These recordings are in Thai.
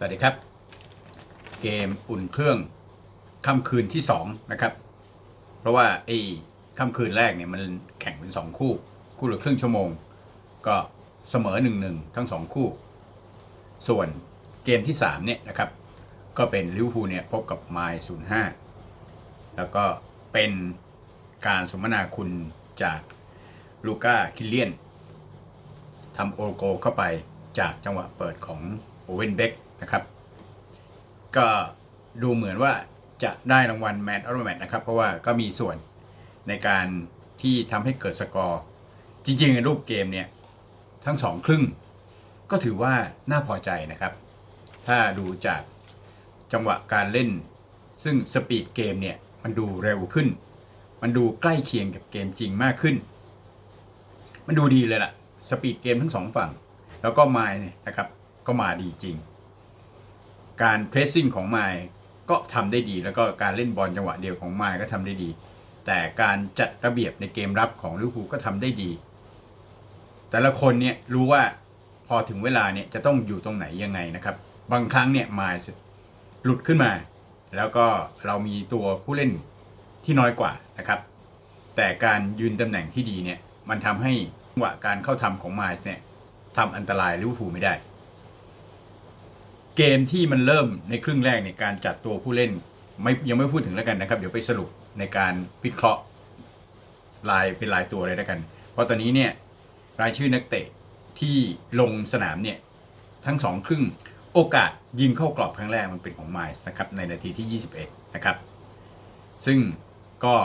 สวัสดีครับ เกมอุ่นเครื่องค่ำคืนที่ 2 นะครับ เพราะว่าไอ้ค่ำคืนแรกเนี่ยมันแข่งเป็น 2 คู่ คู่ละครึ่งชั่วโมง ก็เสมอ1นหนึ่งทั้ง 2 คู่ ส่วนเกมที่ 3 เนี่ยนะครับ ก็เป็นลิเวอร์พูลเนี่ยพบกับไมล์ศูนย์ห้าแล้วก็เป็นการสมนาคุณจากลูก้าคิลเลียนทำโอโกเข้าไปจากจังหวะเปิดของโอเวนเบก นะครับ ก็ดูเหมือนว่าจะได้รางวัลแมตช์ออฟแมตช์นะครับ เพราะว่าก็มีส่วนในการที่ทำให้เกิดสกอร์ จริงๆในรูปเกมเนี่ย ทั้งสองครึ่ง ก็ถือว่าน่าพอใจนะครับ ถ้าดูจากจังหวะการเล่น ซึ่งสปีดเกมเนี่ย มันดูเร็วขึ้น มันดูใกล้เคียงกับเกมจริงมากขึ้น มันดูดีเลยล่ะ สปีดเกมทั้งสองฝั่ง แล้วก็มล์เนี่ยนะครับ ก็มาดีจริง การเพรสซิ่งของไมล์ก็ทำได้ดี แล้วก็การเล่นบอลจังหวะเดียวของไมล์ก็ทำได้ดี แต่การจัดระเบียบในเกมรับของลิเวอร์พูลก็ทำได้ดี แต่ละคนเนี่ยรู้ว่าพอถึงเวลาเนี่ยจะต้องอยู่ตรงไหนยังไงนะครับ บางครั้งเนี่ยไมล์หลุดขึ้นมา แล้วก็เรามีตัวผู้เล่นที่น้อยกว่านะครับ แต่การยืนตำแหน่งที่ดีเนี่ยมันทำให้จังหวะการเข้าทำของไมล์เนี่ยทำอันตรายลิเวอร์พูลไม่ได้ เกมที่มันเริ่มในครึ่งแรกในยการจัดตัวผู้เล่นไม่ยังไม่พูดถึงแล้วกันนะครับ เดี๋ยวไปสรุปในการวิเคราะห์ลายเป็นลายตัวเลยแล้วกัน เพราะตอนนี้เนี่ยรายชื่อนักเตะที่ลงสนามเนี่ยทั้งสองครึ่งโอกาสยิงเข้ากรอบครั้งแรกมันเป็นของไมล์นะครับในนาทีที่ 21 นะครับ ซึ่งก็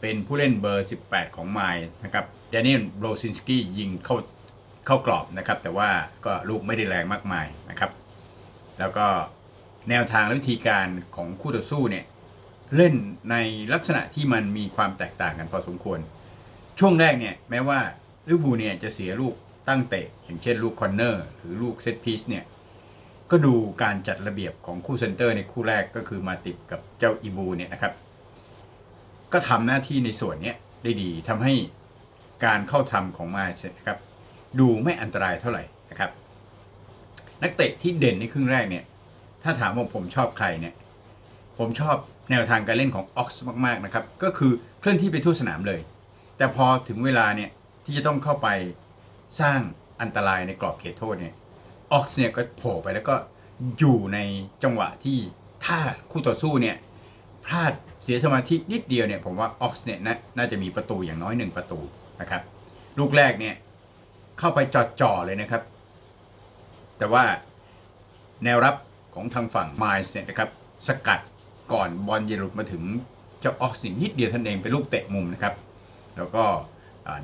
เป็นผู้เล่นเบอร์ 18 ของไมล์นะครับเดนิเอลโรซินสกี้ยิงเข้าเข้ากรอบนะครับ แต่ว่าก็ลูกไม่ได้แรงมากมายนะครับ แล้วก็แนวทางและวิธีการของคู่ต่อสู้เนี่ยเล่นในลักษณะที่มันมีความแตกต่างกันพอสมควร ช่วงแรกเนี่ยแม้ว่าลิเวอร์พูลเนี่ยจะเสียลูกตั้งเตะ อย่างเช่นลูกคอนเนอร์หรือลูกเซตพีซเนี่ยก็ดูการจัดระเบียบของคู่เซนเตอร์ในคู่แรกก็คือมาติดกับเจ้าอีบูเนี่ยนะครับ ก็ทำหน้าที่ในส่วนนี้ได้ดีทำให้การเข้าทำของมาเสร็จนะครับดูไม่อันตรายเท่าไหร่นะครับ นักเตะที่เด่นในครึ่งแรกเนี่ย ถ้าถามว่าผมชอบใครเนี่ย ผมชอบแนวทางการเล่นของออกซ์มากๆนะครับ ก็คือเคลื่อนที่ไปทั่วสนามเลย แต่พอถึงเวลาเนี่ยที่จะต้องเข้าไปสร้างอันตรายในกรอบเขตโทษเนี่ยออกซ์เนี่ยก็โผล่ไปแล้วก็อยู่ในจังหวะที่ถ้าคู่ต่อสู้เนี่ยพลาดเสียสมาธินิดเดียวเนี่ยผมว่าออกซ์เนี่ยน,น่าจะมีประตูอย่างน้อยหนึ่งประตูนะครับ ลูกแรกเนี่ยเข้าไปจอดจ่อเลยนะครับ แต่ว่าแนวรับของทางฝั่งไมล์เนี่ยนะครับสกัดก่อนบอลเยหลุดมาถึงเจ้าออกซินนิดเดียวท่านเองเป็นลูกเตะมุมนะครับ แล้วก็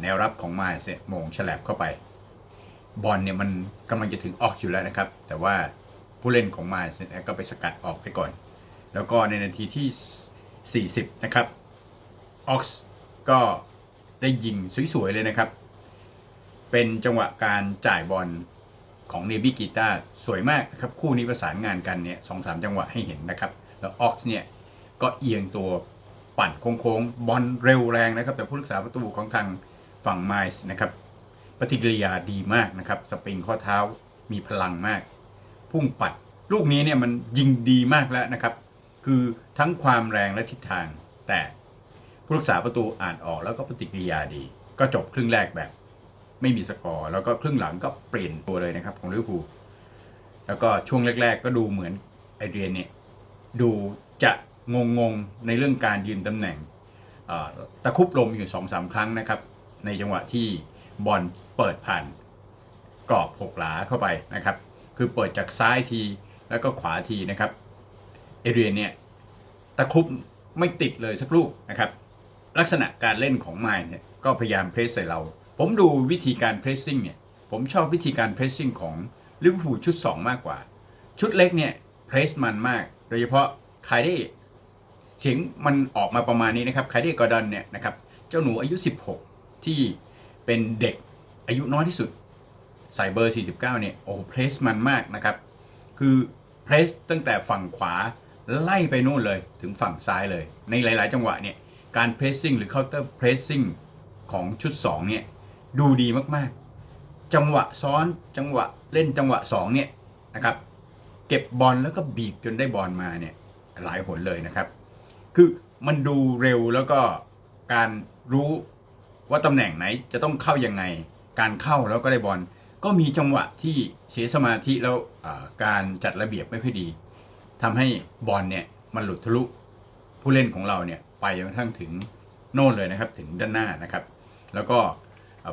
แนวรับของไมล์เนี่ยมงฉลับเข้าไป บอลเนี่ยมันกำลังจะถึงออกอยู่แล้วนะครับ แต่ว่าผู้เล่นของไมล์เนี่ยก็ไปสกัดออกไปก่อน แล้วก็ในนาทีที่ 40 นะครับออกก็ได้ยิงสวยๆเลยนะครับ เป็นจังหวะการจ่ายบอล ของเนบี้กีตาสวยมากนะครับ คู่นี้ประสานงานกันเนี่ยสองสามจังหวะให้เห็นนะครับ แล้วออกซ์เนี่ยก็เอียงตัวปั่นโค้งๆ บอลเร็วแรงนะครับ แต่ผู้รักษาประตูของทางฝั่งไมส์นะครับ ปฏิกิริยาดีมากนะครับ สปริงข้อเท้ามีพลังมาก พุ่งปัด ลูกนี้เนี่ยมันยิงดีมากแล้วนะครับ คือทั้งความแรงและทิศทาง แต่ผู้รักษาประตูอ่านออกแล้วก็ปฏิกิริยาดี ก็จบครึ่งแรกแบบ ไม่มีสกอร์ แล้วก็ครึ่งหลังก็เปลี่ยนตัวเลยนะครับของลิเวอร์พูลแล้วก็ช่วงแรก ๆ ก็ดูเหมือนไอเดียนเนี่ยดูจะงงๆในเรื่องการยืนตำแหน่งตะคุบลมอยู่สองสามครั้งนะครับ ในจังหวะที่บอลเปิดผ่านกรอบหกหลาเข้าไปนะครับ คือเปิดจากซ้ายทีแล้วก็ขวาทีนะครับเอเดียนเนี่ยตะคุบไม่ติดเลยสักลูกนะครับ ลักษณะการเล่นของไมล์เนี่ยก็พยายามเพรสใส่เรา ผมดูวิธีการเพรสซิ่งเนี่ย ผมชอบวิธีการเพรสซิ่งของลิเวอร์พูลชุด 2 มากกว่า ชุดเล็กเนี่ยเพรสมันมาก โดยเฉพาะคายได้เสียงมันออกมาประมาณนี้นะครับคายได้กอร์ดอนเนี่ยนะครับ เจ้าหนูอายุ 16 ที่เป็นเด็กอายุน้อยที่สุด ใส่เบอร์ 49 เนี่ย โอ้เพรสมันมากนะครับ คือเพรสตั้งแต่ฝั่งขวาไล่ไปนู่นเลยถึงฝั่งซ้ายเลย ในหลาย ๆ จังหวะเนี่ย การเพรสซิ่งหรือเคาน์เตอร์เพรสซิ่งของชุด 2 เนี่ย ดูดีมากๆ จังหวะซ้อนจังหวะเล่นจังหวะ2เนี่ยนะครับ เก็บบอลแล้วก็บีบจนได้บอลมาเนี่ยหลายหนเลยนะครับ คือมันดูเร็วแล้วก็การรู้ว่าตำแหน่งไหนจะต้องเข้ายังไง การเข้าแล้วก็ได้บอลก็มีจังหวะที่เสียสมาธิแล้วการจัดระเบียบไม่ค่อยดีทำให้บอลเนี่ยมันหลุดทะลุผู้เล่นของเราเนี่ยไปจนกระทั่งถึงโน่นเลยนะครับ ถึงด้านหน้านะครับ แล้วก็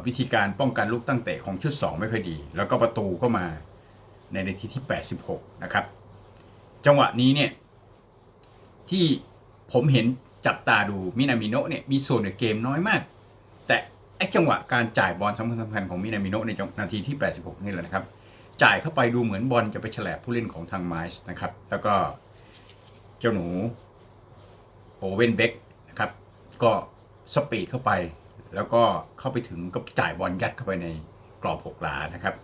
วิธีการป้องกันลูกตั้งเตะของชุด 2 ไม่ค่อยดี แล้วก็ประตูก็มาในนาทีที่ 86 นะครับ จังหวะนี้เนี่ยที่ผมเห็นจับตาดูมินามิโนะเนี่ยมีส่วนในเกมน้อยมาก แต่ไอ้จังหวะการจ่ายบอลสำคัญสำคัญของมินามิโนะในนาทีที่ 86 นี่แหละนะครับ จ่ายเข้าไปดูเหมือนบอลจะไปแฉลบผู้เล่นของทางไมส์นะครับ แล้วก็เจ้าหนูโอเวนเบกนะครับ ก็สปีดเข้าไป แล้วก็เข้าไปถึงก็จ่ายบอลยัดเข้าไปในกรอบหกหลานะครับ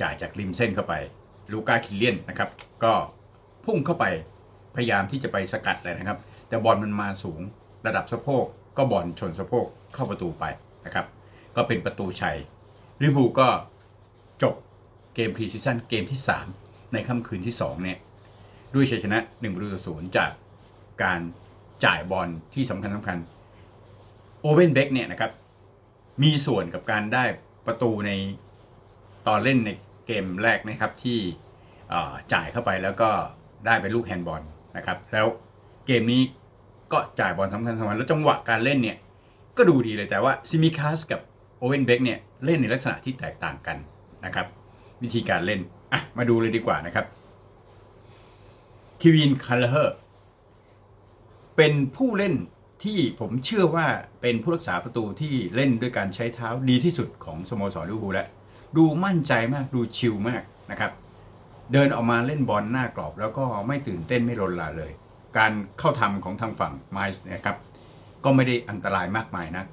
จ่ายจากริมเส้นเข้าไปลูก้าคิลเลียนนะครับ ก็พุ่งเข้าไปพยายามที่จะไปสกัดเลยนะครับ แต่บอลมันมาสูงระดับสะโพกก็บอลชนสะโพกเข้าประตูไปนะครับ ก็เป็นประตูชัยลิเวอร์พูก็จบเกมพรีซีซั่นเกมที่ 3 ในค่ำคืนที่ 2 เนี่ย ด้วยชัยชนะ1ประตูต่อศูนย์จากการจ่ายบอลที่สำคัญสำคัญ โอเวนเบกเนี่ยนะครับ มีส่วนกับการได้ประตูในตอนเล่นในเกมแรกนะครับที่จ่ายเข้าไปแล้วก็ได้เป็นลูกแฮนด์บอลนะครับ แล้วเกมนี้ก็จ่ายบอลสำคัญสำคัญแล้วจังหวะการเล่นเนี่ย ก็ดูดีเลยแต่ว่าซิมิคัสกับโอเวนเบกเนี่ย เล่นในลักษณะที่แตกต่างกันนะครับ วิธีการเล่นอะมาดูเลยดีกว่านะครับคิวินคาร์เลอร์เป็นผู้เล่น ที่ผมเชื่อว่าเป็นผู้รักษาประตูที่เล่นด้วยการใช้เท้าดีที่สุดของสโมสรลิเวอร์พูลแล้วดูมั่นใจมากดูชิลมากนะครับ เดินออกมาเล่นบอลหน้ากรอบ แล้วก็ไม่ตื่นเต้นไม่รนลาเลย การเข้าทำของทางฝั่งไมส์นะครับก็ไม่ได้อันตรายมากมายนัก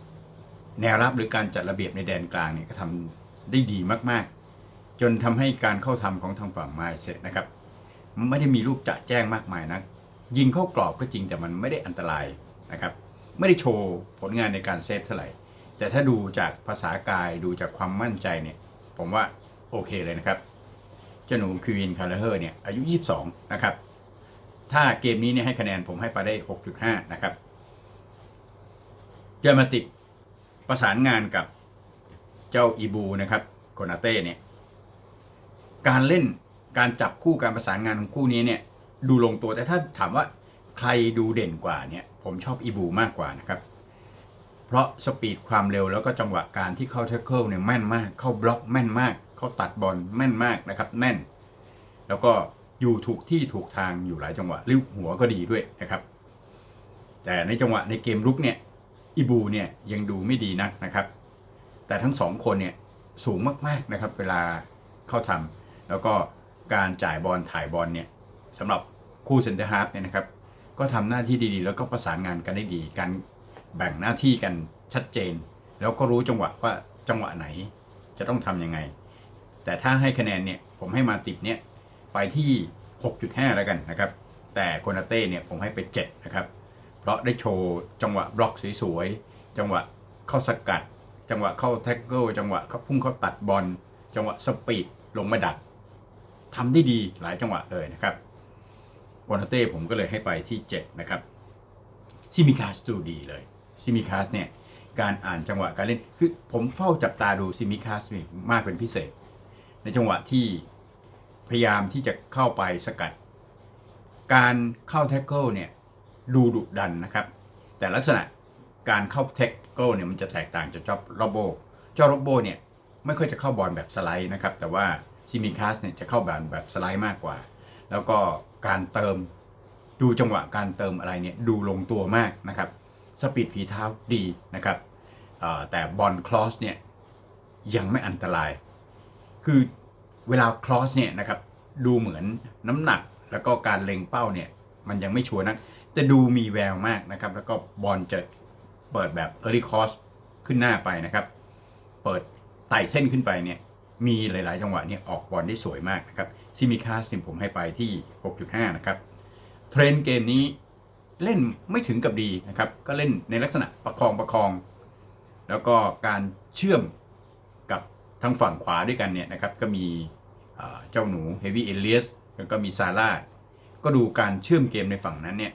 แนวรับหรือการจัดระเบียบในแดนกลางเนี่ยก็ทำได้ดีมากๆ จนทำให้การเข้าทำของทางฝั่งไมส์เสร็จนะครับ ไม่ได้มีลูกจะแจ้งมากมายนัก ยิงเข้ากรอบก็จริงแต่มันไม่ได้อันตราย นะครับไม่ได้โชว์ผลงานในการเซฟเท่าไหร่ แต่ถ้าดูจากภาษากายดูจากความมั่นใจเนี่ย ผมว่าโอเคเลยนะครับ เจ้าหนูคิวินคาร์เฮอร์เนี่ยอายุ 22 นะครับ ถ้าเกมนี้เนี่ยให้คะแนนผมให้ไปได้ 6.5 นะครับเยอรมาติกประสานงานกับเจ้าอีบูนะครับโกนาเต้เนี่ยการเล่นการจับคู่การประสานงานของคู่นี้เนี่ยดูลงตัวแต่ถ้าถามว่า ใครดูเด่นกว่าเนี่ยผมชอบอีบูมากกว่านะครับ เพราะสปีดความเร็วแล้วก็จังหวะการที่เข้าแท็กเกิลเนี่ยแม่นมาก เข้าบล็อกแม่นมาก เข้าตัดบอลแม่นมากนะครับแน่น แล้วก็อยู่ถูกที่ถูกทางอยู่หลายจังหวะลิ้วหัวก็ดีด้วยนะครับ แต่ในจังหวะในเกมรุกเนี่ยอีบูเนี่ยยังดูไม่ดีนักนะครับ แต่ทั้งสองคนเนี่ยสูงมากๆนะครับเวลาเข้าทำแล้วก็การจ่ายบอลถ่ายบอลเนี่ยสำหรับคู่เซนเตอร์ฮาร์ฟเนี่ยนะครับ ก็ทำหน้าที่ดีๆ แล้วก็ประสานงานกันได้ดี การแบ่งหน้าที่กันชัดเจน แล้วก็รู้จังหวะว่าจังหวะไหนจะต้องทำยังไง แต่ถ้าให้คะแนนเนี่ยผมให้มาติดเนี่ยไปที่ 6.5 แล้วกันนะครับ แต่โคนาเต้เนี่ยผมให้ไป 7 นะครับ เพราะได้โชว์จังหวะบล็อกสวยๆ จังหวะเข้าสกัด จังหวะเข้าแท็กเกิล จังหวะเข้าพุ่งเข้าตัดบอล จังหวะสปีดลงมาดักทำได้ดีหลายจังหวะเลยนะครับ โคนาเต้ผมก็เลยให้ไปที่ 7 นะครับซิมิคาสดูดีเลยซิมิคาสเนี่ยการอ่านจังหวะการเล่นคือผมเฝ้าจับตาดูซิมิคาสมากเป็นพิเศษ ในจังหวะที่พยายามที่จะเข้าไปสกัด การเข้าแท็กเกิลเนี่ยดูดุดันนะครับ แต่ลักษณะการเข้าแท็กเกิลเนี่ยมันจะแตกต่างจากจ้าโรโบจ้าโรโบเนี่ยไม่ค่อยจะเข้าบอลแบบสไลด์นะครับ แต่ว่าซิมิคัสเนี่ยจะเข้าบอลแบบสไลด์มากกว่า แล้วก็ การเติม ดูจังหวะการเติมอะไรเนี่ยดูลงตัวมากนะครับสปีดฝีเท้าดีนะครับแต่บอลคลอสเนี่ยยังไม่อันตราย คือเวลาคลอสเนี่ยนะครับดูเหมือนน้ำหนักแล้วก็การเล็งเป้าเนี่ยมันยังไม่ชัวร์นักแต่ดูมีแววมากนะครับแล้วก็บอลจะเปิดแบบ early cross ขึ้นหน้าไปนะครับ เปิดไต่เส้นขึ้นไปเนี่ย มีหลาย ๆ จังหวะเนี่ยออกบอลได้สวยมากนะครับซิมิคาสเนี่ผมให้ไปที่ 6.5 นะครับ เทรนเกมนี้เล่นไม่ถึงกับดีนะครับ ก็เล่นในลักษณะประคองประคอง แล้วก็การเชื่อมกับทางฝั่งขวาด้วยกันเนี่ยนะครับ ก็มีเจ้าหนูเฮวี่เอเลียสแล้วก็มีซาร่าก็ดูการเชื่อมเกมในฝั่งนั้นเนี่ย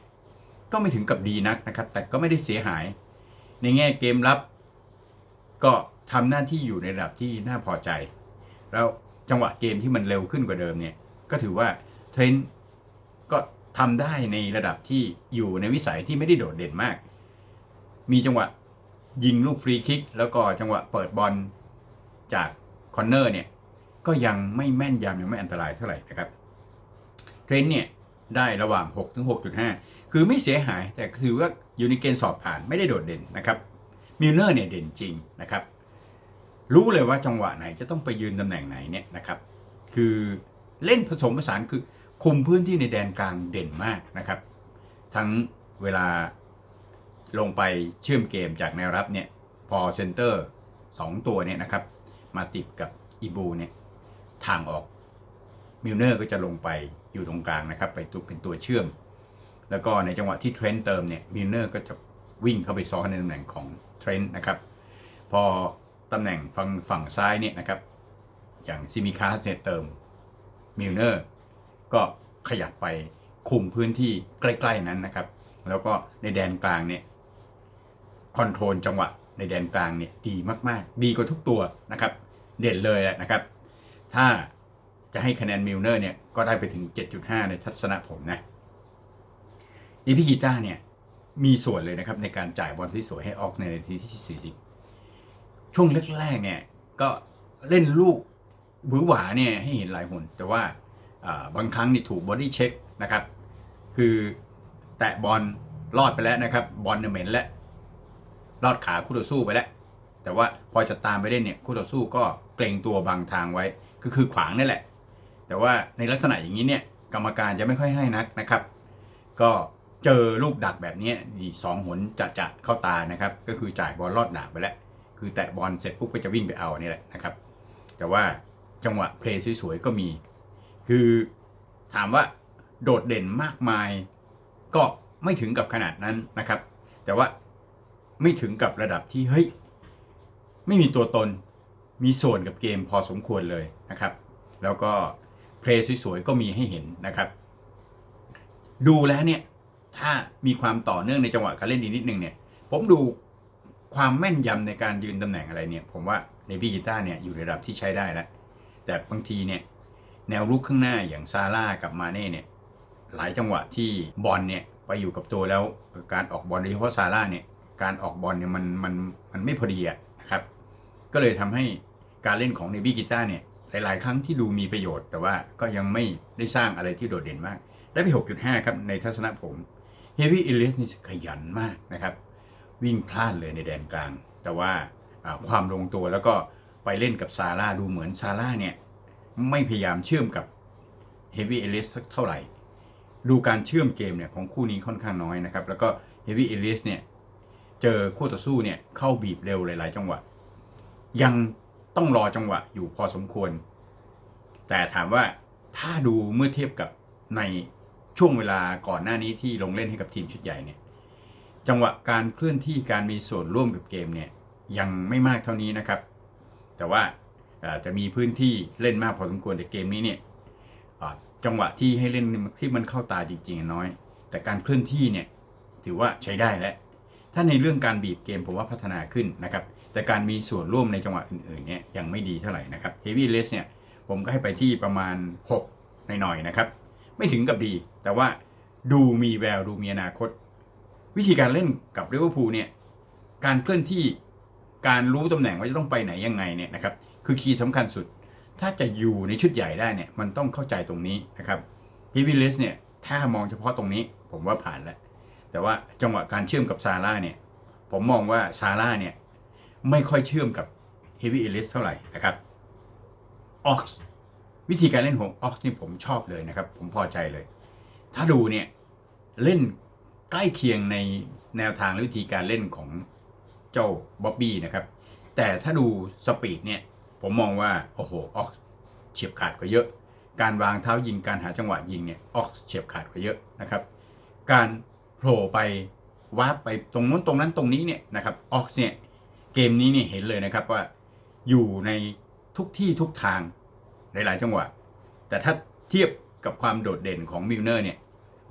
ก็ไม่ถึงกับดีนักนะครับ แต่ก็ไม่ได้เสียหาย ในแง่เกมรับ ก็ทำหน้าที่อยู่ในระดับที่น่าพอใจ แล้วจังหวะเกมที่มันเร็วขึ้นกว่าเดิมเนี่ย ก็ถือว่าเทรนต์ก็ทำได้ในระดับที่อยู่ในวิสัยที่ไม่ได้โดดเด่นมาก มีจังหวะยิงลูกฟรีคิก แล้วก็จังหวะเปิดบอลจากคอนเนอร์เนี่ยก็ยังไม่แม่นยำยังไม่อันตรายเท่าไหร่นะครับเทรนต์เนี่ยได้ระหว่าง 6 ถึง 6.5 คือไม่เสียหายแต่ถือว่าอยู่ในเกณฑ์สอบผ่านไม่ได้โดดเด่นนะครับมิลเนอร์เนี่ยเด่นจริงนะครับ รู้เลยว่าจังหวะไหนจะต้องไปยืนตำแหน่งไหนเนี่ยนะครับคือเล่นผสมผสานคือคุมพื้นที่ในแดนกลางเด่นมากนะครับ ทั้งเวลาลงไปเชื่อมเกมจากแนวรับเนี่ยพอเซนเตอร์2ตัวเนี่ยนะครับ มาติดกับอีบูเนี่ยทางออกมิลเนอร์ก็จะลงไปอยู่ตรงกลางนะครับ ไปเป็นตัวเชื่อม แล้วก็ในจังหวะที่เทรนต์เติมเนี่ยมิลเนอร์ก็จะวิ่งเข้าไปซ้อนในตำแหน่งของเทรนต์นะครับ พอ ตำแหน่งฝั่งฝั่งซ้ายเนี่ยนะครับ อย่างซิมิคาสเนี่ยเติมมิลเนอร์ก็ขยับไปคุมพื้นที่ใกล้ ๆนั้นนะครับ แล้วก็ในแดนกลางเนี่ยคอนโทรลจังหวะในแดนกลางเนี่ยดีมากๆ ดีกว่าทุกตัวนะครับ เด่นเลยแหละนะครับ ถ้าจะให้คะแนนมิลเนอร์เนี่ยก็ได้ไปถึง 7.5 ในทัศนะผมนะอีพีกีต้าร์เนี่ยมีส่วนเลยนะครับในการจ่ายบอลที่สวยให้ออกในนาทีที่ 40 ช่วงแรกๆเนี่ยก็เล่นลูกหวือหวาเนี่ยให้เห็นหลายหนแต่ว่าบางครั้งนี่ถูกบอดี้เช็คนะครับ คือแตะบอลรอดไปแล้วนะครับ บอลเนี่ยเหม็นแล้วรอดขาคู่ต่อสู้ไปแล้ว แต่ว่าพอจะตามไปเล่นเนี่ยคู่ต่อสู้ก็เกรงตัวบังทางไว้ ก็คือขวางนี่แหละ แต่ว่าในลักษณะอย่างนี้เนี่ยกรรมการจะไม่ค่อยให้นักนะครับ ก็เจอลูกดักแบบนี้สองหนจะจะเข้าตานะครับ ก็คือจ่ายบอลลอดดักไปแล้ว คือแตะบอลเสร็จปุ๊บก็จะวิ่งไปเอานี่แหละนะครับ แต่ว่าจังหวะเพลย์สวยๆก็มี คือถามว่าโดดเด่นมากมาย ก็ไม่ถึงกับขนาดนั้นนะครับ แต่ว่าไม่ถึงกับระดับที่เฮ้ยไม่มีตัวตนมีส่วนกับเกมพอสมควรเลยนะครับ แล้วก็เพลย์สวยๆก็มีให้เห็นนะครับ ดูแล้วเนี่ยถ้ามีความต่อเนื่องในจังหวะการเล่นดีนิดนึงเนี่ย ผมดู ความแม่นยำในการยืนตำแหน่งอะไรเนี่ย ผมว่าในพี่กีต้าเนี่ยอยู่ในระดับที่ใช้ได้แล้ว แต่บางทีเนี่ยแนวรุกข้างหน้าอย่างซาร่ากับมาเน่เนี่ยหลายจังหวะที่บอลเนี่ยไปอยู่กับตัวแล้วการออกบอลโดยเฉพาะซาร่าเนี่ยการออกบอลเนี่ยมันมันมันไม่พอดีอะนะครับ ก็เลยทำให้การเล่นของเนบี้กีตาร์เนี่ยหลาย ๆ ครั้งที่ดูมีประโยชน์ แต่ว่าก็ยังไม่ได้สร้างอะไรที่โดดเด่นมาก ได้ไป 6.5 ครับ ในทัศนะผมเฮฟวี่อิลิสนี่ขยันมากนะครับ วิ่งพลาดเลยในแดนกลาง แต่ว่าความลงตัวแล้วก็ไปเล่นกับซาร่าดูเหมือนซาร่าเนี่ยไม่พยายามเชื่อมกับเฮฟวี่เอลิสสักเท่าไหร่ ดูการเชื่อมเกมเนี่ยของคู่นี้ค่อนข้างน้อยนะครับ แล้วก็เฮฟวี่เอลิสเนี่ยเจอคู่ต่อสู้เนี่ยเข้าบีบเร็วหลาย ๆ จังหวะ ยังต้องรอจังหวะอยู่พอสมควร แต่ถามว่าถ้าดูเมื่อเทียบกับในช่วงเวลาก่อนหน้านี้ที่ลงเล่นให้กับทีมชุดใหญ่เนี่ย จังหวะการเคลื่อนที่การมีส่วนร่วมกับเกมเนี่ยยังไม่มากเท่านี้นะครับ แต่ว่าจะมีพื้นที่เล่นมากพอสมควรแต่เกมนี้เนี่ยจังหวะที่ให้เล่นที่มันเข้าตาจริงๆน้อย แต่การเคลื่อนที่เนี่ยถือว่าใช้ได้แล้วถ้าในเรื่องการบีบเกมผมว่าพัฒนาขึ้นนะครับ แต่การมีส่วนร่วมในจังหวะอื่นๆเนี่ยยังไม่ดีเท่าไหร่นะครับ Heavy l e s เนี่ยผมก็ให้ไปที่ประมาณ 6 หน่อยๆนะครับ ไม่ถึงกับดี แต่ว่าดูมีแววดูมีอนาคต วิธีการเล่นกับลิเวอร์พูลเนี่ยการเคลื่อนที่การรู้ตำแหน่งว่าจะต้องไปไหนยังไงเนี่ยนะครับคือคีย์สำคัญสุด ถ้าจะอยู่ในชุดใหญ่ได้เนี่ยมันต้องเข้าใจตรงนี้นะครับ Heavy l e s เนี่ยถ้ามองเฉพาะตรงนี้ผมว่าผ่านแล้ว แต่ว่าจังหวะการเชื่อมกับซาร่าเนี่ยผมมองว่าซาร่าเนี่ยไม่ค่อยเชื่อมกับเฮวีเอลิสเท่าไหร่นะครับออกวิธีการเล่นของออกนี่ผมชอบเลยนะครับ ผมพอใจเลย ถ้าดูเนี่ยเล่น ใกล้เคียงในแนวทางและวิธีการเล่นของเจ้าบ๊อบบี้นะครับ แต่ถ้าดูสปีดเนี่ย ผมมองว่า โอ้โห ออกเฉียบขาดกว่าเยอะ การวางเท้ายิงการหาจังหวะยิงเนี่ยออกเฉียบขาดกว่าเยอะนะครับ การโผล่ไปวาร์ปไปตรงนู้นตรงนั้นตรงนี้เนี่ยนะครับออกเนี่ยเกมนี้เนี่ยเห็นเลยนะครับว่าอยู่ในทุกที่ทุกทางหลายๆจังหวะ แต่ถ้าเทียบกับความโดดเด่นของมิลเนอร์เนี่ย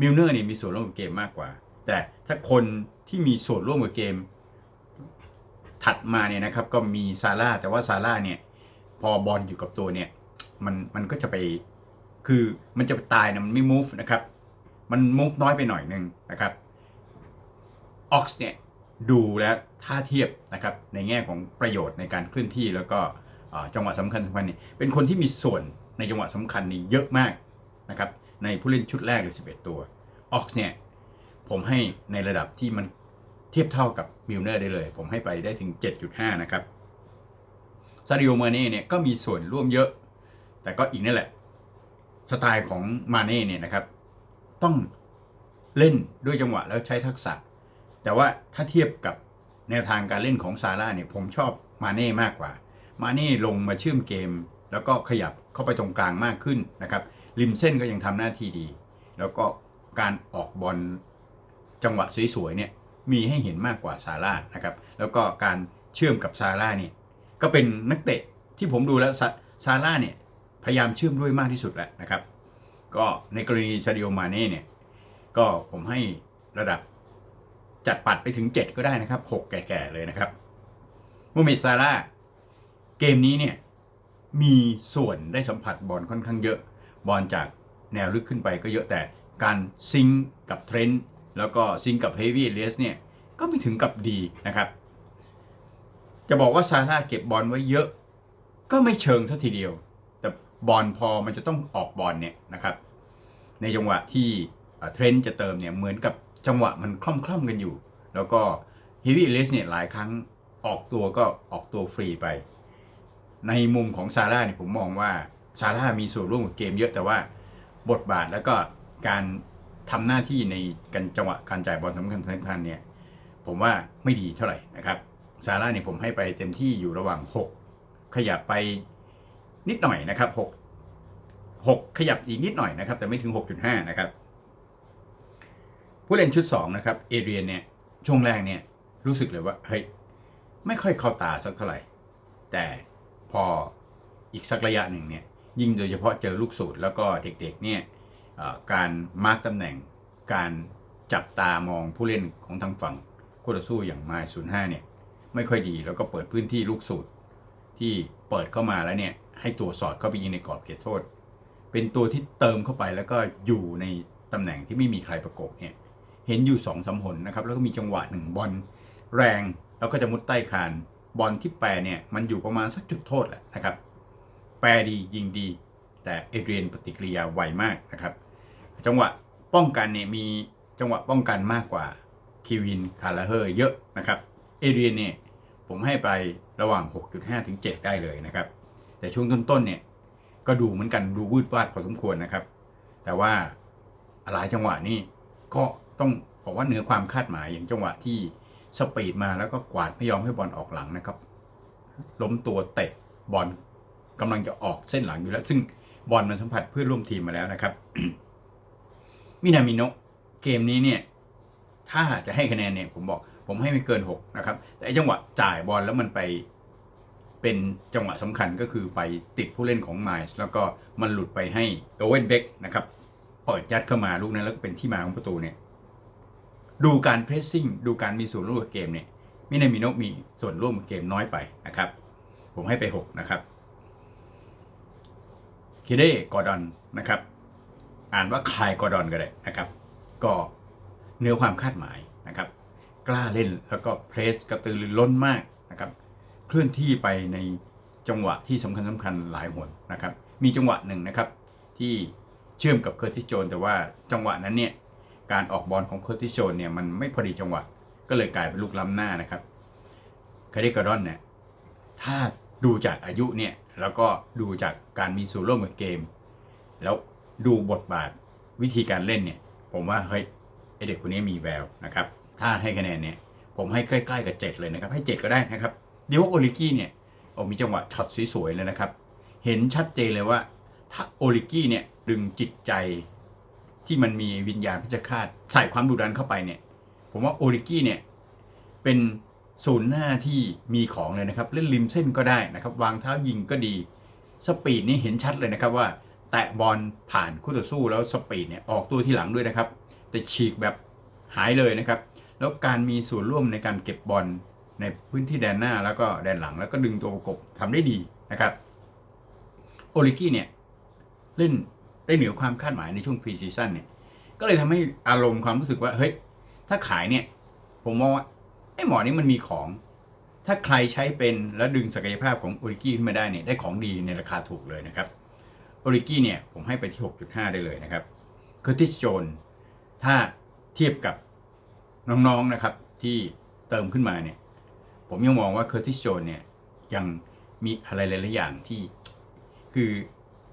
มิลเนอร์เนี่ยมีส่วนร่วมเกมมากกว่า แต่ถ้าคนที่มีส่วนร่วมกับเกม ถัดมาเนี่ยนะครับ ก็มีซาร่าแต่ว่าซาร่าเนี่ย พอบอลอยู่กับตัวเนี่ย มันมันก็จะไปคือมันจะตายนะมันไม่ move นะครับ มัน move น้อยไปหน่อยนึงนะครับออกซ์เนี่ยดูแล้วถ้าเทียบนะครับในแง่ของประโยชน์ในการเคลื่อนที่แล้วก็จังหวะสำคัญสำคัญนี่เป็นคนที่มีส่วนในจังหวะสำคัญนี่เยอะมากนะครับในผู้เล่นชุดแรกเลย11 ตัวออกซ์เนี่ย ผมให้ในระดับที่มันเทียบเท่ากับมิลเนอร์ได้เลย ผมให้ไปได้ถึง 7.5 นะครับซาดิโอมาเน่เนี่ยก็มีส่วนร่วมเยอะ แต่ก็อีกนั่นแหละ สไตล์ของมาเน่เนี่ยนะครับ ต้องเล่นด้วยจังหวะแล้วใช้ทักษะ แต่ว่าถ้าเทียบกับแนวทางการเล่นของซาร่าเนี่ยผมชอบมาเน่มากกว่า มาเน่ลงมาเชื่อมเกม แล้วก็ขยับเข้าไปตรงกลางมากขึ้นนะครับริมเส้นก็ยังทำหน้าที่ดี แล้วก็การออกบอล จังหวะสวยๆเนี่ยมีให้เห็นมากกว่าซาร่านะครับแล้วก็การเชื่อมกับซาร่าเนี่ยก็เป็นนักเตะที่ผมดูแล้วซาซาร่าเนี่ยพยายามเชื่อมด้วยมากที่สุดแหละนะครับ ก็ในกรณีซาดิโอมาเน่เนี่ยก็ผมให้ระดับจัดปัดไปถึง 7 ก็ได้นะครับ 6 แก่ๆ เลยนะครับมูฮัมเมดซาร่าห์เกมนี้เนี่ยมีส่วนได้สัมผัสบอลค่อนข้างเยอะ บอลจากแนวลึกขึ้นไปก็เยอะแต่การซิงก์กับเทรนด์ แล้วก็ซิงกับเฮฟวี่เลสเนี่ยก็ไม่ถึงกับดีนะครับ จะบอกว่าซาร่าเก็บบอลไว้เยอะก็ไม่เชิงซะทีเดียว แต่บอลพอมันจะต้องออกบอลเนี่ยนะครับ ในจังหวะที่เทรนด์จะเติมเนี่ยเหมือนกับจังหวะมันคล่อมคล่อมๆกันอยู่ แล้วก็เฮฟวี่เลสเนี่ยหลายครั้งออกตัวก็ออกตัวฟรีไป ในมุมของซาร่าเนี่ยผมมองว่าซาร่ามีส่วนร่วมกับเกมเยอะแต่ว่าบทบาทแล้วก็การ ทำหน้าที่ในการจังหวะการจ่ายบอลสำคัญสำคัญเนี่ยผมว่าไม่ดีเท่าไหร่นะครับซาร่าเนี่ยผมให้ไปเต็มที่อยู่ระหว่าง 6 ขยับไปนิดหน่อยนะครับ 6 6 ขยับอีกนิดหน่อยนะครับ แต่ไม่ถึง 6.5 นะครับ ผู้เล่นชุด 2 นะครับ เอเรียนเนี่ยช่วงแรกเนี่ยรู้สึกเลยว่าเฮ้ยไม่ค่อยเข้าตาสักเท่าไหร่ แต่พออีกสักระยะหนึ่งเนี่ยยิ่งโดยเฉพาะเจอลูกสูตรแล้วก็เด็กๆเนี่ย การมาร์กตำแหน่ง การจับตามองผู้เล่นของทางฝั่งคู่ต่อสู้อย่างไมล์ศูนย์ห้าเนี่ยไม่ค่อยดีแล้วก็เปิดพื้นที่ลูกสูตรที่เปิดเข้ามาแล้วเนี่ยให้ตัวสอดเข้าไปยิงในกรอบเขตโทษ เป็นตัวที่เติมเข้าไปแล้วก็อยู่ในตำแหน่งที่ไม่มีใครประกบเนี่ยเห็นอยู่สองสามหนนะครับแล้วก็มีจังหวะหนึ่งบอลแรงแล้วก็จะมุดใต้คานบอลที่แปรเนี่ยมันอยู่ประมาณสักจุดโทษแหละนะครับ แปรดียิงดี แต่เอเดรียนปฏิกิริยาไวมากนะครับ จังหวะป้องกันเนี่ยมีจังหวะป้องกันมากกว่าคีวินคาราเฮอร์เยอะนะครับ เอเดรียนเนี่ยผมให้ไประหว่าง 6.5 ถึง 7 ได้เลยนะครับ แต่ช่วงต้นๆเนี่ยก็ดูเหมือนกันดูวืดวาดพอสมควรนะครับ แต่ว่าหลายจังหวะนี่ก็ต้องบอกว่าเหนือความคาดหมายอย่างจังหวะที่สปีดมาแล้วก็กวาดไม่ยอมให้บอลออกหลังนะครับล้มตัวเตะบอลกำลังจะออกเส้นหลังอยู่แล้ว ซึ่งบอลมันสัมผัสเพื่อนร่วมทีมมาแล้วนะครับ มินามิโนะเกมนี้เนี่ยถ้าจะให้คะแนนเนี่ยผมบอก ผมให้ไม่เกิน 6 นะครับ แต่จังหวะจ่ายบอลแล้วมันไปเป็นจังหวะสำคัญก็คือไปติดผู้เล่นของไมล์แล้วก็มันหลุดไปให้โอเวนเบกนะครับเปิดยัดเข้ามาลูกนั้นแล้วก็เป็นที่มาของประตูเนี่ยดูการเพรสซิ่งดูการมีส่วนร่วมกับเกมเนี่ยมินามิโนะมีส่วนร่วมกับเกมน้อยไปนะครับ ผมให้ไป 6 นะครับเคเดกอร์ดอนนะครับ อ่านว่าคายกอดอนก็ได้นะครับ ก็เหนือความคาดหมายนะครับ กล้าเล่นแล้วก็เพรสกระตือรือร้นมากนะครับ เคลื่อนที่ไปในจังหวะที่สำคัญสำคัญหลายหนนะครับ มีจังหวะหนึ่งนะครับ ที่เชื่อมกับเคอร์ติสโจนแต่ว่าจังหวะนั้นเนี่ยการออกบอลของเคอร์ติสโจนเนี่ยมันไม่พอดีจังหวะก็เลยกลายเป็นลูกล้ำหน้านะครับคาริกาดอนเนี่ยถ้าดูจากอายุเนี่ยแล้วก็ดูจากการมีส่วนร่วมกับเกม แล้ว ดูบทบาทวิธีการเล่นเนี่ย ผมว่าเฮ้ยไอเด็กคนนี้มีแววนะครับ ถ้าให้คะแนนเนี่ยผมให้ใกล้ๆกับ 7 เลยนะครับ ให้ 7 ก็ได้นะครับดิวโอลิกี้เนี่ยโอ้มีจังหวะช็อตสวยๆเลยนะครับ เห็นชัดเจนเลยว่า ถ้าโอลิกี้เนี่ยดึงจิตใจที่มันมีวิญญาณพิจฆาตใส่ความดุดันเข้าไปเนี่ย ผมว่าโอลิกี้เนี่ยเป็นศูนย์หน้าที่มีของเลยนะครับ เล่นริมเส้นก็ได้นะครับ วางเท้ายิงก็ดี สปีดนี่เห็นชัดเลยนะครับว่า แตะบอลผ่านคู่ต่อสู้แล้วสปีดเนี่ยออกตัวที่หลังด้วยนะครับ แต่ฉีกแบบหายเลยนะครับ แล้วการมีส่วนร่วมในการเก็บบอลในพื้นที่แดนหน้าแล้วก็แดนหลังแล้วก็ดึงตัวประกบทำได้ดีนะครับโอลิกี้เนี่ยเล่นได้เหนือความคาดหมายในช่วงพรีซีซั่นเนี่ยก็เลยทำให้อารมณ์ความรู้สึกว่าเฮ้ยถ้าขายเนี่ยผมมองว่าไอ้หมอนี้มันมีของ ถ้าใครใช้เป็นแล้วดึงศักยภาพของโอริกี้ขึ้นมาได้เนี่ยได้ของดีในราคาถูกเลยนะครับ โอริกี้เนี่ยผมให้ไปที่ 6.5 ได้เลยนะครับเคอร์ติสโจนถ้าเทียบกับน้องๆนะครับที่เติมขึ้นมาเนี่ยผมยังมองว่าเคอร์ติสโจนเนี่ยยังมีอะไรหลายๆอย่างที่ คือ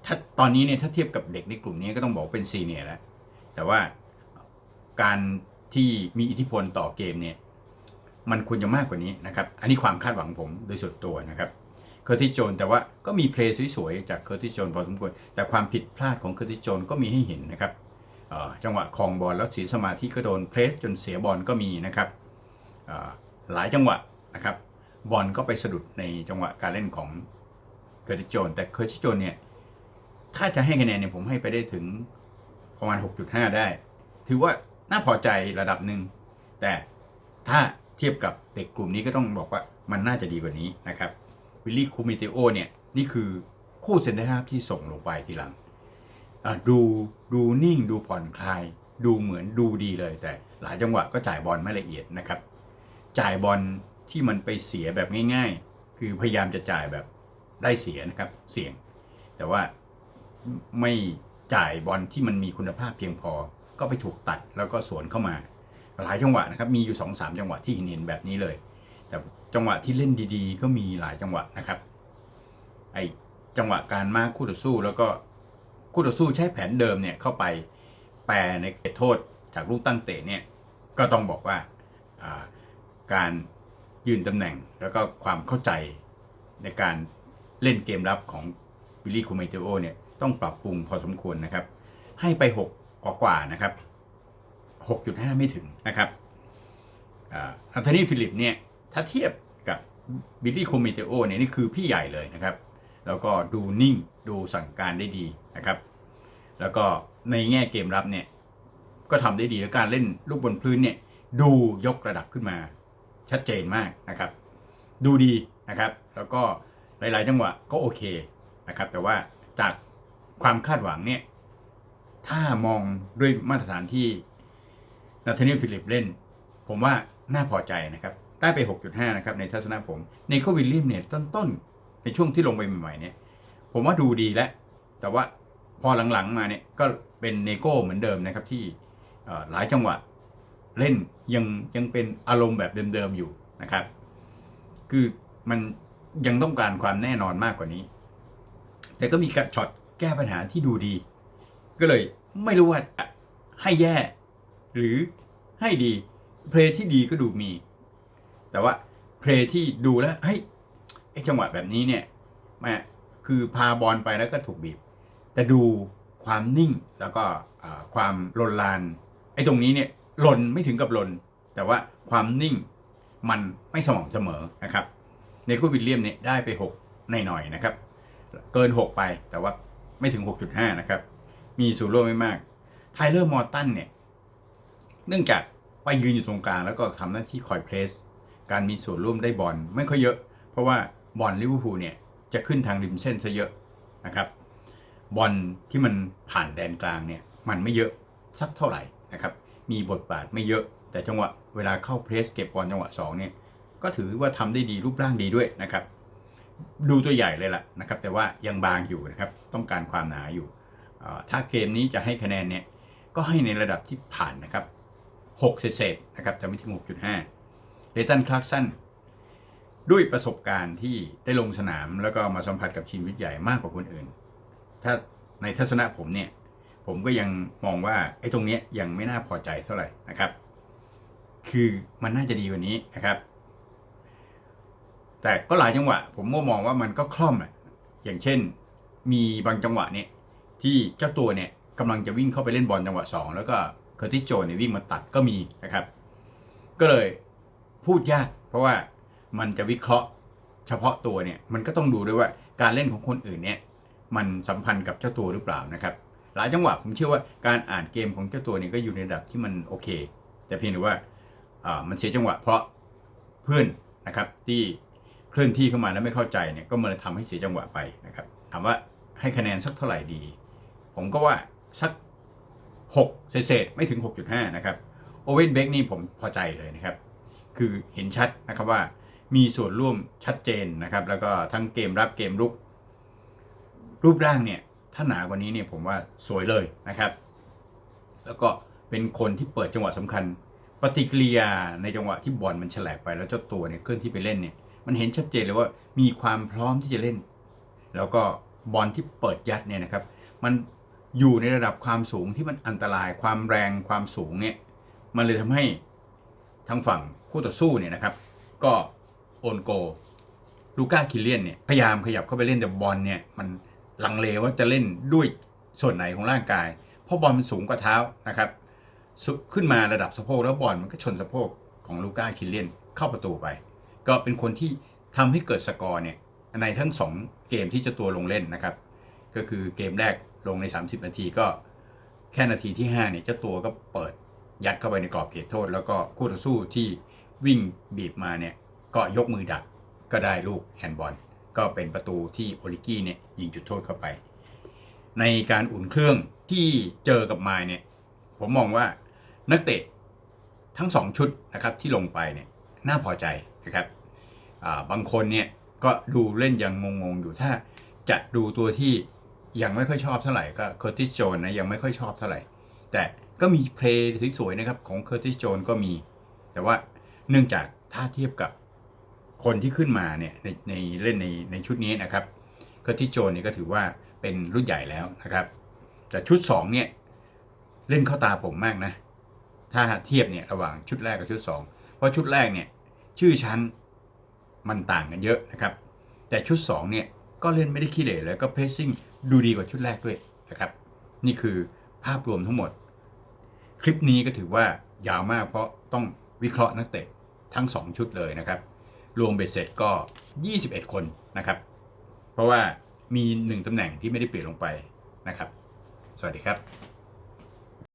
ถ้าตอนนี้เนี่ยถ้าเทียบกับเด็กในกลุ่มนี้ก็ต้องบอกเป็นซีเนียร์แล้ว แต่ว่าการที่มีอิทธิพลต่อเกมเนี่ยมันควรจะมากกว่านี้นะครับ อันนี้ความคาดหวังผมโดยส่วนตัวนะครับ เคอร์ติโจนแต่ว่าก็มีเพลย์สวยๆ จากเคอร์ติโจนพอสมควร แต่ความผิดพลาดของเคอร์ติโจนก็มีให้เห็นนะครับจังหวะคลองบอลแล้วเสียสมาธิก็โดนเพรสจนเสียบอลก็มีนะครับหลายจังหวะนะครับบอลก็ไปสะดุดในจังหวะการเล่นของเคอร์ติโจนแต่เคอร์ติโจนเนี่ยถ้าจะให้คะแนนเนี่ยผมให้ไปได้ถึงประมาณ 6.5 ได้ ถือว่าน่าพอใจระดับหนึ่งแต่ถ้าเทียบกับเด็กกลุ่มนี้ก็ต้องบอกว่ามันน่าจะดีกว่านี้นะครับ วิลลี่คูมิเตโอเนี่ยนี่คือคู่เซนเตอร์ฮาฟที่ส่งลงไปทีหลังดูดูนิ่งดูผ่อนคลาย ดูเหมือนดูดีเลยแต่หลายจังหวะก็จ่ายบอลไม่ละเอียดนะครับ จ่ายบอลที่มันไปเสียแบบง่าย ๆ คือพยายามจะจ่ายแบบได้เสียนะครับเสี่ยง แต่ว่าไม่จ่ายบอลที่มันมีคุณภาพเพียงพอ ก็ไปถูกตัดแล้วก็สวนเข้ามา หลายจังหวะนะครับมีอยู่2อสจังหวะที่เห็นเห็นแบบนี้เลย แต่ จังหวะที่เล่นดีๆ ก็มีหลายจังหวะนะครับ ไอจังหวะการมาคู่ต่อสู้แล้วก็คู่ต่อสู้ใช้แผนเดิมเนี่ยเข้าไปแปรในเขตโทษจากลูกตั้งเตะเนี่ยก็ต้องบอกว่าการยืนตำแหน่งแล้วก็ความเข้าใจในการเล่นเกมรับของวิลลี่คูเมเตโอเนี่ยต้องปรับปรุงพอสมควรนะครับ ให้ไป 6 กว่ากว่าๆนะครับ 6.5 ไม่ถึงนะครับอันโทนีฟิลิปเนี่ย ถ้าเทียบกับบิลลี่โคเมเตโอเนี่ยนี่คือพี่ใหญ่เลยนะครับ แล้วก็ดูนิ่งดูสั่งการได้ดีนะครับ แล้วก็ในแง่เกมรับเนี่ยก็ทำได้ดีแล้วการเล่นลูกบนพื้นเนี่ยดูยกระดับขึ้นมาชัดเจนมากนะครับ ดูดีนะครับ แล้วก็หลาย ๆ จังหวะก็โอเคนะครับ แต่ว่าจากความคาดหวังเนี่ยถ้ามองด้วยมาตรฐานที่นาธานีลฟิลิปเล่น ผมว่าน่าพอใจนะครับ ได้ไป 6.5 นะครับ ในทัศนะผมเนโควิลเลียมเนี่ยต้นๆ ในช่วงที่ลงไปใหม่ๆเนี่ยผมว่าดูดีแล้ว แต่ว่าพอหลังๆมาเนี่ยก็เป็นเนโก้เหมือนเดิมนะครับที่หลายจังหวะเล่นยังยังเป็นอารมณ์แบบเดิมๆอยู่นะครับ คือมันยังต้องการความแน่นอนมากกว่านี้ แต่ก็มีการช็อตแก้ปัญหาที่ดูดี ก็เลยไม่รู้ว่าให้แย่ หรือให้ดี เพลย์ที่ดีก็ดูมี แต่ว่าเพลย์ที่ดูแล้วเฮ้ยไอ้จังหวะแบบนี้เนี่ยแม่คือพาบอลไปแล้วก็ถูกบีบ แต่ดูความนิ่งแล้วก็ความลนลานไอ้ตรงนี้เนี่ยลนไม่ถึงกับลน แต่ว่าความนิ่งมันไม่สม่ำเสมอนะครับเนโควิลเลียมเนี่ยได้ไป6หน่อยๆนะครับ เกิน 6 ไปแต่ว่าไม่ถึง 6.5 นะครับ มีส่วนร่วมไม่มากไทเลอร์มอร์ตันเนี่ย เนื่องจากไปยืนอยู่ตรงกลางแล้วก็ทำหน้าที่คอยเพรส การมีส่วนร่วมได้บอลไม่ค่อยเยอะ เพราะว่าบอลลิเวอร์พูลเนี่ยจะขึ้นทางริมเส้นซะเยอะนะครับบอลที่มันผ่านแดนกลางเนี่ยมันไม่เยอะสักเท่าไหร่นะครับมีบทบาทไม่เยอะแต่จังหวะเวลาเข้าเพรสเก็บบอลจังหวะ2เนี่ยก็ถือว่าทำได้ดีรูปร่างดีด้วยนะครับดูตัวใหญ่เลยล่ะนะครับแต่ว่ายังบางอยู่นะครับต้องการความหนาอยู่ ถ้าเกมนี้จะให้คะแนนเนี่ยก็ให้ในระดับที่ผ่านนะครับ6เศษนะครับจะไม่ถึง 6.5 เลตันคลาร์กสันด้วยประสบการณ์ที่ได้ลงสนามแล้วก็มาสัมผัสกับทีมวิทใหญ่มากกว่าคนอื่น ถ้าในทัศนะผมเนี่ย ผมก็ยังมองว่าไอ้ตรงเนี้ยยังไม่น่าพอใจเท่าไหร่นะครับ คือมันน่าจะดีกว่านี้นะครับ แต่ก็หลายจังหวะ ผมก็มองว่ามันก็คล่อมอะอย่างเช่น มีบางจังหวะเนี่ยที่เจ้าตัวเนี่ยกำลังจะวิ่งเข้าไปเล่นบอลจังหวะ 2 แล้วก็เคอร์ติสโจเนี่ยวิ่งมาตัดก็มีนะครับ ก็เลย พูดยาก เพราะว่ามันจะวิเคราะห์เฉพาะตัวเนี่ยมันก็ต้องดูด้วยว่าการเล่นของคนอื่นเนี่ยมันสัมพันธ์กับเจ้าตัวหรือเปล่านะครับหลายจังหวะผมเชื่อว่าการอ่านเกมของเจ้าตัวเนี่ยก็อยู่ในระดับที่มันโอเค แต่เพียงแต่ว่าามันเสียจังหวะเพราะเพื่อนนะครับที่เคลื่อนที่เข้ามาแล้วไม่เข้าใจเนี่ยก็มาทำให้เสียจังหวะไปนะครับถามว่าให้คะแนนสักเท่าไหร่ดี ผมก็ว่าสัก 6 เศษๆไม่ถึง 6.5 นะครับโอเวนเบกนี่ผมพอใจเลยนะครับ คือเห็นชัดนะครับว่ามีส่วนร่วมชัดเจนนะครับ แล้วก็ทั้งเกมรับเกมรุก รูปร่างเนี่ยถ้าหนากว่านี้เนี่ยผมว่าสวยเลยนะครับ แล้วก็เป็นคนที่เปิดจังหวะสำคัญ ปฏิกิริยาในจังหวะที่บอลมันฉลบไปแล้วเจ้าตัวเนี่ยเคลื่อนที่ไปเล่นเนี่ยมันเห็นชัดเจนเลยว่ามีความพร้อมที่จะเล่น แล้วก็บอลที่เปิดยัดเนี่ยนะครับ มันอยู่ในระดับความสูงที่มันอันตรายความแรงความสูงเนี่ยมันเลยทำให้ ทางฝั่งคู่ต่อสู้เนี่ยนะครับ ก็โอนโก ลูก้าคิเลียนเนี่ยพยายามขยับเข้าไปเล่นแต่บอลเนี่ยมันลังเลว่าจะเล่นด้วยส่วนไหนของร่างกาย เพราะบอลมันสูงกว่าเท้านะครับ ขึ้นมาระดับสะโพกแล้วบอลมันก็ชนสะโพกของลูก้าคิเลียนเข้าประตูไป ก็เป็นคนที่ทำให้เกิดสกอร์เนี่ยในทั้งสองเกมที่เจ้าตัวลงเล่นนะครับ ก็คือเกมแรกลงใน 30 นาทีก็แค่นาทีที่5เนี่ยเจ้าตัวก็เปิด ยัดเข้าไปในกรอบเขตโทษ แล้วก็คู่ต่อสู้ที่วิ่งบีบมาเนี่ยก็ยกมือดักก็ได้ลูกแฮนด์บอลก็เป็นประตูที่โอลิกี้เนี่ยยิงจุดโทษเข้าไป ในการอุ่นเครื่องที่เจอกับมายเนี่ยผมมองว่านักเตะทั้ง2ชุดนะครับที่ลงไปเนี่ยน่าพอใจนะครับบางคนเนี่ยก็ดูเล่นยังงงๆอยู่ถ้าจะดูตัวที่ยังไม่ค่อยชอบเท่าไหร่ก็เคอร์ติสโจนนะยังไม่ค่อยชอบเท่าไหร่ แต่ ก็มีเพลย์สวยๆนะครับของเคอร์ติสโจนก็มี แต่ว่าเนื่องจากถ้าเทียบกับคนที่ขึ้นมาเนี่ยในในเล่นในในชุดนี้นะครับเคอร์ติสโจนนี่ก็ถือว่าเป็นรุ่นใหญ่แล้วนะครับ แต่ชุด2เนี่ยเล่นเข้าตาผมมากนะ ถ้าเทียบเนี่ยระหว่างชุดแรกกับชุด 2 เพราะชุดแรกเนี่ยชื่อชั้นมันต่างกันเยอะนะครับ แต่ชุด2เนี่ยก็เล่นไม่ได้ขี้เหร่แล้วก็เพรสซิ่งดูดีกว่าชุดแรกด้วยนะครับ นี่คือภาพรวมทั้งหมด คลิปนี้ก็ถือว่ายาวมากเพราะต้องวิเคราะห์นักเตะทั้ง 2 ชุดเลยนะครับ รวมเบ็ดเสร็จก็ 21 คนนะครับ เพราะว่ามี 1ตำแหน่งที่ไม่ได้เปลี่ยนลงไปนะครับ สวัสดีครับ